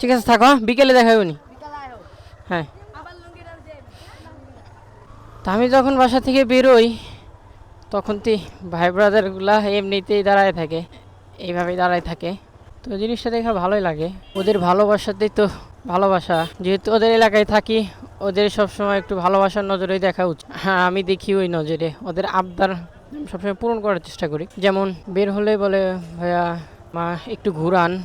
ঠিক আছে, থাকো হ্যাঁ? বিকেলে দেখা হ্যাঁ। তা আমি যখন বাসা থেকে বেরোই, তখন তো ভাই ব্রাদারগুলা এমনিতেই দাঁড়ায় থাকে, এইভাবেই দাঁড়ায় থাকে। তো জিনিসটা দেখে ভালোই লাগে। ওদের ভালোবাসাতেই তো ভালোবাসা। যেহেতু ওদের এলাকায় থাকি, ওদের সবসময় একটু ভালোবাসার নজরেই দেখা উচিত। হ্যাঁ আমি দেখি ওই নজরে। ওদের আবদার সবসময় পূরণ করার চেষ্টা করি। যেমন, বের হলে বলে, ভাইয়া, মা, একটু ঘুরান।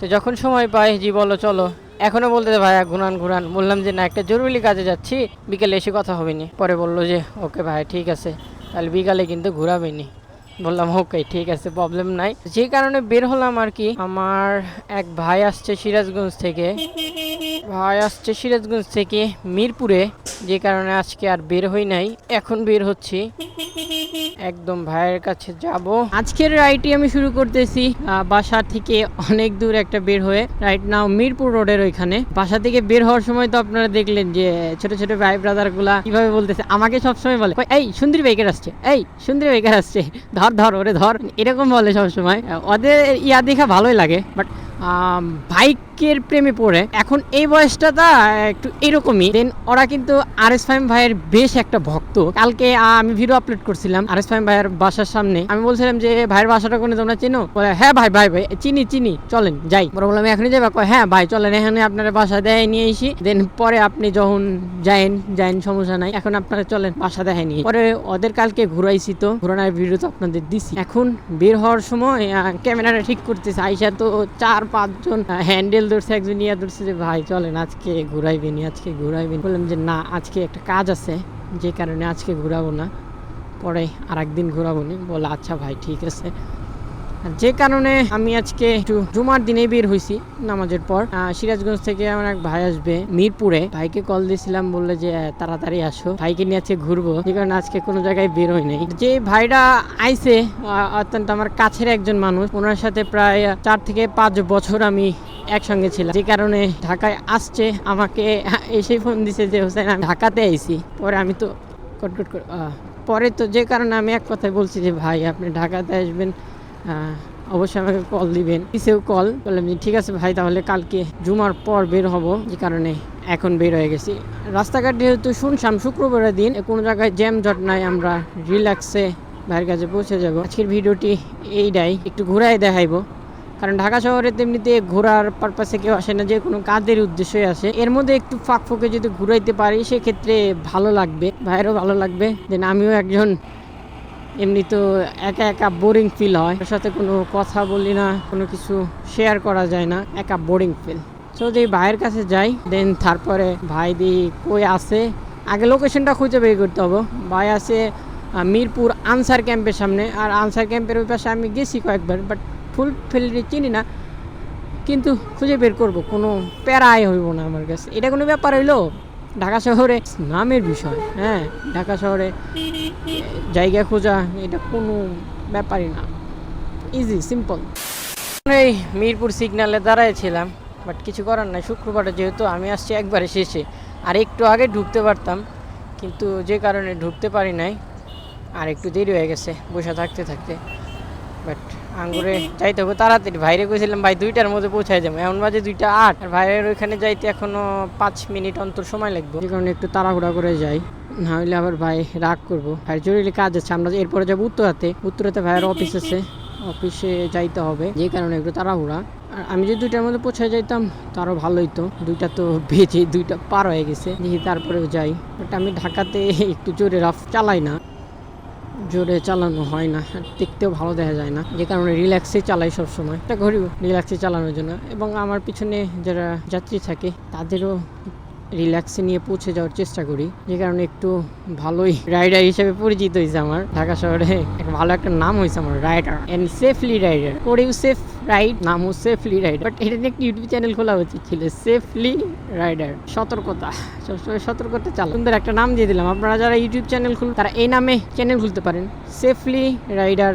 তো যখন সময় পাই, জি বলো, চলো। এখনও বলতে ভাইয়া, ঘুরান ঘুরান। বললাম যে, না, একটা জরুরি কাজে যাচ্ছি। বিকেলে এসে কথা হবে নি। পরে বলল যে, ওকে ভাই, ঠিক আছে। তাহলে বিকালে কিন্তু ঘুরাবেনি বললাম ওকে ঠিক আছে প্রবলেম নাই। যে কারণে বের হলাম আর কি, আমার এক ভাই আসছে সিরাজগঞ্জ থেকে। ভাই আসছে সিরাজগঞ্জ থেকে মিরপুরে, যে কারণে আজকে আর বের হই নাই, এখন বের হচ্ছি। একদম ভাইয়ের কাছে যাব। আজকের রাইডটি আমি শুরু করতেছি বাসা থেকে অনেক দূর একটা বের হয়ে রাইট নাও মিরপুর রোডের ওইখানে। বাসা থেকে বের হওয়ার সময় তো আপনারা দেখলেন যে, ছোট ছোট ভাই ব্রাদারগুলা কীভাবে বলতেছে, আমাকে সবসময় বলে এই, সুন্দরী বাইকার আসছে এই, সুন্দরী বাইকার আসছে ধর ধর ওরে ধর। এরকম বলে সবসময়। ওদের ইয়া দেখা ভালোই লাগে বাট বাইকের প্রেমে পড়ে। এখন এই বয়সটা তা, একটু এরকমই। দেন ওরা কিন্তু আর এস ফাইম ভাইয়ের বেশ একটা ভক্ত। কালকে আমি ভিডিও আপলোড করছিলাম আর এস ফাইম ভাইয়ের বাসার সামনে। আমি বলছিলাম যে, ভাইয়ের বাসাটা কোনো তোমরা চেনো? বলে হ্যাঁ ভাই ভাই ভাই, চিনি চিনি, চলেন, যাই। বড় বললাম, এখনই যাবে? হ্যাঁ ভাই, চলেন, এখানে আপনার বাসা দেয় নিয়ে এসি দেন পরে আপনি যখন যায়েন যায়েন, সমস্যা নাই। এখন আপনারা চলেন, বাসা দেখায় নিয়ে পরে ওদের কালকে ঘুরাইছি তো। ঘুরানোর ভিডিও তো আপনাদের দিছি। এখন বের হওয়ার সময় ক্যামেরাটা ঠিক করতেছে। আইসা তো চার পাঁচজন হ্যান্ডেল ধরছে, একজন ইয়া ধরছে যে, ভাই, চলেন আজকে ঘুরাইবেনি, আজকে ঘুরাইবেন। বললাম যে, না, আজকে একটা কাজ আছে, যে কারণে আজকে ঘুরাবো না, পরে আর একদিন ঘুরাবো নি। বলে আচ্ছা ভাই, ঠিক আছে। যে কারণে আমি আজকে একটু জুমার দিনে বের হয়েছি নামাজের পর। সিরাজগঞ্জ থেকে আমার এক ভাই আসবে মিরপুরে। ভাইকে কল দিয়েছিলাম বললে যে তাড়াতাড়ি আসো। ভাইকে নিয়ে আজকে ঘুরবো। যে কারণে আজকে কোনো জায়গায় বের হই নাই। যে ভাইটা আইছে অত্যন্ত আমার কাছের একজন মানুষ। ওনার সাথে প্রায় চার থেকে পাঁচ বছর আমি একসঙ্গে ছিলাম। যে কারণে ঢাকায় আসছে, আমাকে এসে ফোন দিছে যে, হোসেন, আমি ঢাকাতে আইছি। পরে আমি তো কটকট পরে তো যে কারণে আমি এক কথায় বলছি যে, ভাই, আপনি ঢাকাতে আসবেন। অবশ্যই আমাকে কল দিবেন। পিছেও কল বললাম যে, ঠিক আছে ভাই, তাহলে কালকে জুমার পর বের হব। যে কারণে এখন বের হয়ে গেছি। রাস্তাঘাট যেহেতু শুনশাম শুক্রবারের দিন কোনো জায়গায় জ্যাম জট নাই, আমরা রিল্যাক্সে ভাইয়ের কাছে পৌঁছে যাব। আজকের ভিডিওটি এইটাই একটু ঘুরাই দেখাইবো। কারণ ঢাকা শহরে তেমনিতে ঘোরার পারপাসে কেউ আসে না যে কোনো কাজের উদ্দেশ্যই আসে। এর মধ্যে একটু ফাঁক ফোকে যদি ঘুরাইতে পারি, সেক্ষেত্রে ভালো লাগবে। ভাইয়েরও ভালো লাগবে। দেন আমিও একজন এমনি তো একা একা বোরিং ফিল হয়। ওর সাথে কোনো কথা বলি না, কোনো কিছু শেয়ার করা যায় না, একা বোরিং ফিল সো যে ভাইয়ের কাছে যাই দেন তারপরে ভাই দি কই আছে? আগে লোকেশনটা খুঁজে বের করতে হবে। ভাই আছে মিরপুর আনসার ক্যাম্পের সামনে। আর আনসার ক্যাম্পের ওই পাশে আমি গেছি কয়েকবার বাট ফুল ফিল্ডে চিনি না। কিন্তু খুঁজে বের করব, কোনো প্যারাই হইব না আমার কাছে। এটা কোনো ব্যাপার হইল? ঢাকা শহরে নামের বিষয় হ্যাঁ ঢাকা শহরে জায়গা খোঁজা, এটা কোনো ব্যাপারই না। ইজি সিম্পল এই মিরপুর সিগনালে দাঁড়াইছিলাম বাট কিছু করার নাই। শুক্রবারে যেহেতু আমি আসছি একবারে শেষে, আর একটু আগে ঢুকতে পারতাম, কিন্তু যে কারণে ঢুকতে পারি নাই, আর একটু দেরি হয়ে গেছে, বসে থাকতে থাকতে। বাট আঙ্গুরে যাইতে হবে। তাড়াতাড়ি, ভাইরে কইছিলাম, ভাই, দুইটার মধ্যে পৌঁছায় যাব। এমন বাজে দুইটা আট। আর ভাইয়ের ওইখানে যাইতে এখনও পাঁচ মিনিট অন্তর সময় লাগবে। যে কারণে একটু তাড়াহুড়া করে যাই। না হলে আবার ভাই রাগ করব। ভাইয়ের জরুরি কাজ আছে, আমরা এরপরে যাব উত্তরাতে। উত্তরাতে ভাইয়ের অফিস আছে। অফিসে যাইতে হবে। যে কারণে একটু তাড়াহুড়া। আর আমি যদি দুইটার মধ্যে পৌঁছায় যাইতাম তারও ভালোই তো দুইটা তো বেজে দুইটা পার হয়ে গেছে। দেখি তারপরেও যাই। বাট আমি ঢাকাতে একটু জোরে রাফ চালাই না। জোরে চালানো হয় না, দেখতেও ভালো দেখা যায় না। যে কারণে রিল্যাক্সে চালাই সবসময়। একটা ঘড়ি রিল্যাক্সে চালানোর জন্য। এবং আমার পিছনে যারা যাত্রী থাকে, তাদেরও রিল্যাক্সে নিয়ে পৌঁছে যাওয়ার চেষ্টা করি, যে কারণে একটু ভালোই রাইডার হিসেবে পরিচিত হয়েছে আমার। ঢাকা শহরে ভালো একটা নাম হয়েছে আমার রাইডার এন্ড সেফলি রাইডার করেও সেফ রাইড নাম নামও সেফলি রাইডার বাট এটা নিয়ে একটা ইউটিউব চ্যানেল খোলা উচিত ছিল সেফলি রাইডার সতর্কতা। সবসময় সতর্কতা চালা সুন্দর একটা নাম দিয়ে দিলাম। আপনারা যারা ইউটিউব চ্যানেল খুল, তারা এই নামে চ্যানেল খুলতে পারেন। সেফলি রাইডার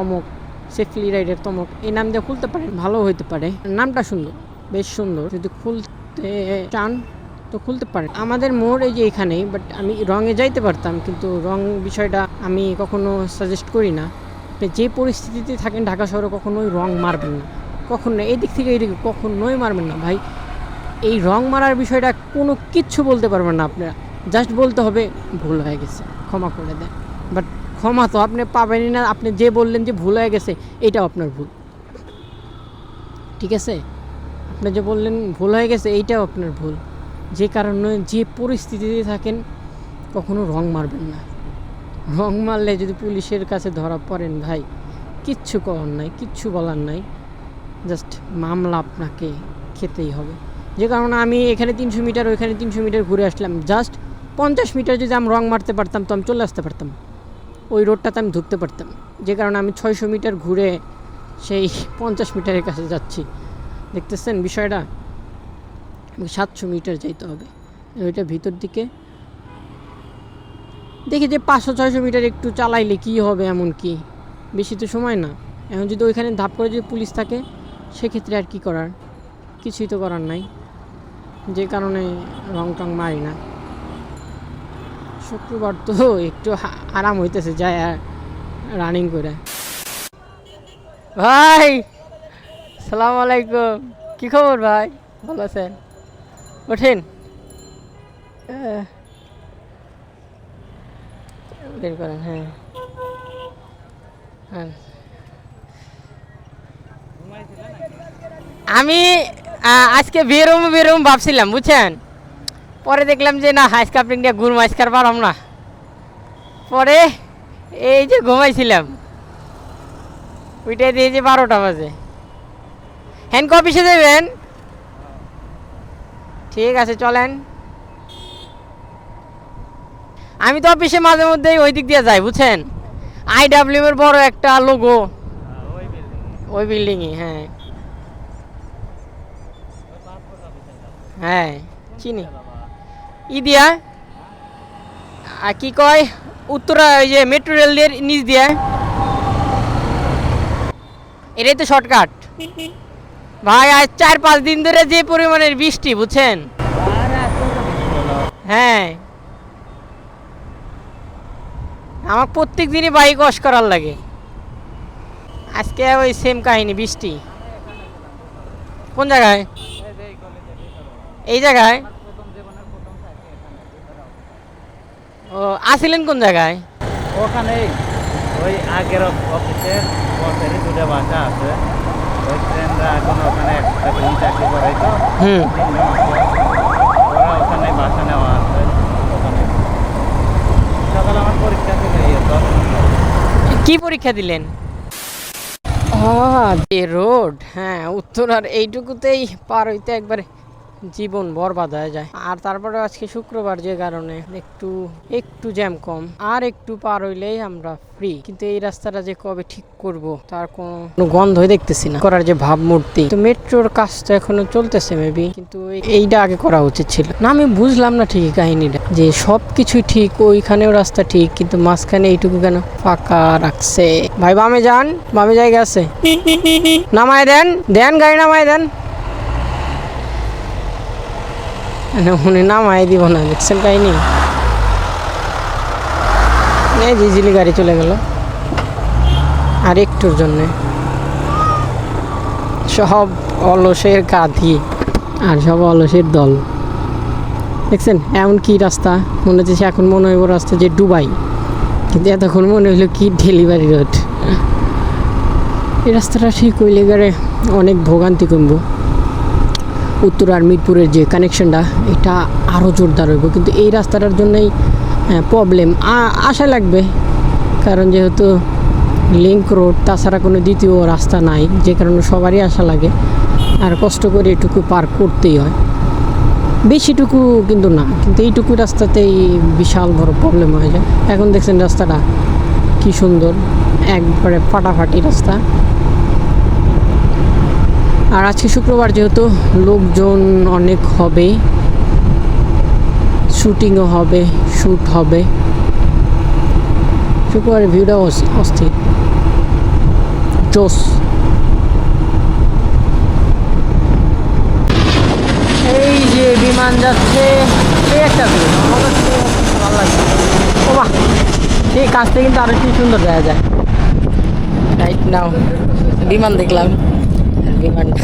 অমক সেফলি রাইডার তমক, এই নাম দিয়ে খুলতে পারেন, ভালো হইতে পারে। নামটা সুন্দর, বেশ সুন্দর। যদি খুলতে চান তো খুলতে পারেন আমাদের মোড় এই যে এখানেই বাট আমি রঙে যাইতে পারতাম, কিন্তু রং বিষয়টা আমি কখনো সাজেস্ট করি না। যে পরিস্থিতিতে থাকেন ঢাকা শহরে কখনোই রং মারবেন না। কখন এই দিক থেকে এইদিকে কখনোই মারবেন না। ভাই, এই রং মারার বিষয়টা কোনো কিচ্ছু বলতে পারবেন না আপনারা। জাস্ট বলতে হবে, ভুল হয়ে গেছে, ক্ষমা করে দেন। বাট ক্ষমা তো আপনি পাবেনই না, আপনি যে বললেন যে ভুল হয়ে গেছে, এটাও আপনার ভুল। ঠিক আছে? আপনি যে বললেন ভুল হয়ে গেছে, এইটাও আপনার ভুল। যে কারণে যে পরিস্থিতিতে থাকেন, কখনো রং মারবেন না। রং মারলে যদি পুলিশের কাছে ধরা পড়েন ভাই, কিচ্ছু করার নাই, কিচ্ছু বলার নাই জাস্ট মামলা আপনাকে খেতেই হবে। যে কারণে আমি এখানে তিনশো মিটার, ওইখানে তিনশো মিটার ঘুরে আসলাম। জাস্ট পঞ্চাশ মিটার যদি আমি রং মারতে পারতাম, তো আমি চলে আসতে পারতাম। ওই রোডটাতে আমি ঢুকতে পারতাম। যে কারণে আমি ছয়শো মিটার ঘুরে সেই পঞ্চাশ মিটারের কাছে যাচ্ছি। দেখতেছেন বিষয়টা? সাতশো মিটার যাইতে হবে। ওইটা ভিতর দিকে। দেখি যে পাঁচশো, ছয়শো মিটার একটু চালাইলে কি হবে এমন কি? বেশি তো সময় না। এখন যদি ওইখানে ধাপ করে যদি পুলিশ থাকে, সেক্ষেত্রে আর কি করার? কিছুই তো করার নাই। যে কারণে রং টং মারি না। শুক্রবার তো একটু আরাম হইতেছে যায় আর রানিং করে। ভাই, সালাম আলাইকুম। কি খবর ভাই? ভালো আছেন? ওঠেন আহ, বের করেন হ্যাঁ। হ্যাঁ। আমি আজকে বেরোম বেরোম ভাবছিলাম বুঝছেন? পরে দেখলাম যে না আজকে আপনি নিয়ে গুড় মাছ খার পারলাম না। পরে এই যে ঘুমাইছিলাম। ওইটাই দিয়ে যে বারোটা বাজে। হ্যান্ড অফিসে দেবেন ঠিক আছে, চলেন। আমি তো অফিসে মাঝে মধ্যেই ওই দিক দিয়ে যাই, বুঝছেন? আইডাব্লিউ এর বড় একটা লোগো ওই বিল্ডিংয়ে হ্যাঁ। হ্যাঁ চিনি। ই দিয়া আর কি কয়? উত্তরা, ওই যে মেট্রো দিয়ে নিচ দিয়া। এটাই তো শর্টকাট ভাই, আজ চার পাঁচ দিন ধরে যে পরিমাণের বৃষ্টি, বুঝছেন? হ্যাঁ। আমার প্রত্যেক দিনই বাইক ওয়াশ করার লাগে। আজকে ওই সেম কাহিনী, বৃষ্টি। কোন জায়গায়? এই জায়গায়? ও আসিলেন কোন জায়গায়? ওখানে ওই আগের অফ- অফিসের দুটো বাসা আছে। ওই এখন ওখানে একটা চাকরি করে তো? হুম। ওরা ওখানে বাসা নেওয়া আছে ওখানে। সকালে আমার পরীক্ষা ছিল তো। কি পরীক্ষা দিলেন? রোড হ্যাঁ উত্তর আর এইটুকুতেই পার হইতে একবারে জীবন বরবাদ হয়ে যায়। আর তারপরে আজকে শুক্রবার যে কারণে একটু একটু জ্যাম কম, আর একটু পার হইলেই আমরা ফ্রি কিন্তু এই রাস্তাটা যে কবে ঠিক করব, তার কোনো গন্ধই দেখতেছি না। করার যে ভাবমূর্তি। তো মেট্রোর কাজটা এখনও চলতেছে মেবি কিন্তু এইটা আগে করা উচিত ছিল। না, আমি বুঝলাম না ঠিকই কাহিনীটা, যে সব কিছুই ঠিক, ওইখানেও রাস্তা ঠিক, কিন্তু মাঝখানে এইটুকু কেন ফাঁকা রাখছে। ভাই, বামে যান, বামে জায়গা আছে। নামায় দেন দেন, গাড়ি নামায় দেন। না, উনি নামায় দিব না দেখছেন কাহিনী? এই যে ইজিলি গাড়ি চলে গেল। আর একটুর জন্যে। সব অলসের কাঁধি আর সব অলসের দল। দেখছেন? এমন কি রাস্তা? মনে হচ্ছে এখন মনে হইব রাস্তা যে ডুবাই। কিন্তু এতক্ষণ মনে হইল কি ডেলিভারি রোড। এই রাস্তাটা ঠিক হইলে গেলে অনেক ভোগান্তি কমবো। উত্তর আর মিরপুরের যে কানেকশনটা, এটা আরও জোরদার হইব। কিন্তু এই রাস্তাটার জন্যই প্রবলেম আশা লাগবে, কারণ যেহেতু লিঙ্ক রোড তাছাড়া কোনো দ্বিতীয় রাস্তা নাই, যে কারণে সবারই আশা লাগে। আর কষ্ট করে এটুকু পার করতেই হয়। বেশিটুকু কিন্তু না, কিন্তু এইটুকু রাস্তাতেই বিশাল বড় প্রবলেম হয়ে যায়। এখন দেখছেন রাস্তাটা কি সুন্দর, একবারে ফাটাফাটি রাস্তা। আর আজকে শুক্রবার যেহেতু লোকজন অনেক হবে, শুটিংও হবে শ্যুট হবে, শুক্রবারের ভিউটা অস্থির। জোস এই যে বিমান যাচ্ছে, এই একটা ভালো লাগছে ও কাছটা কিন্তু আরও কি সুন্দর দেখা যায়। রাইট নাও বিমান দেখলাম। বিমানটা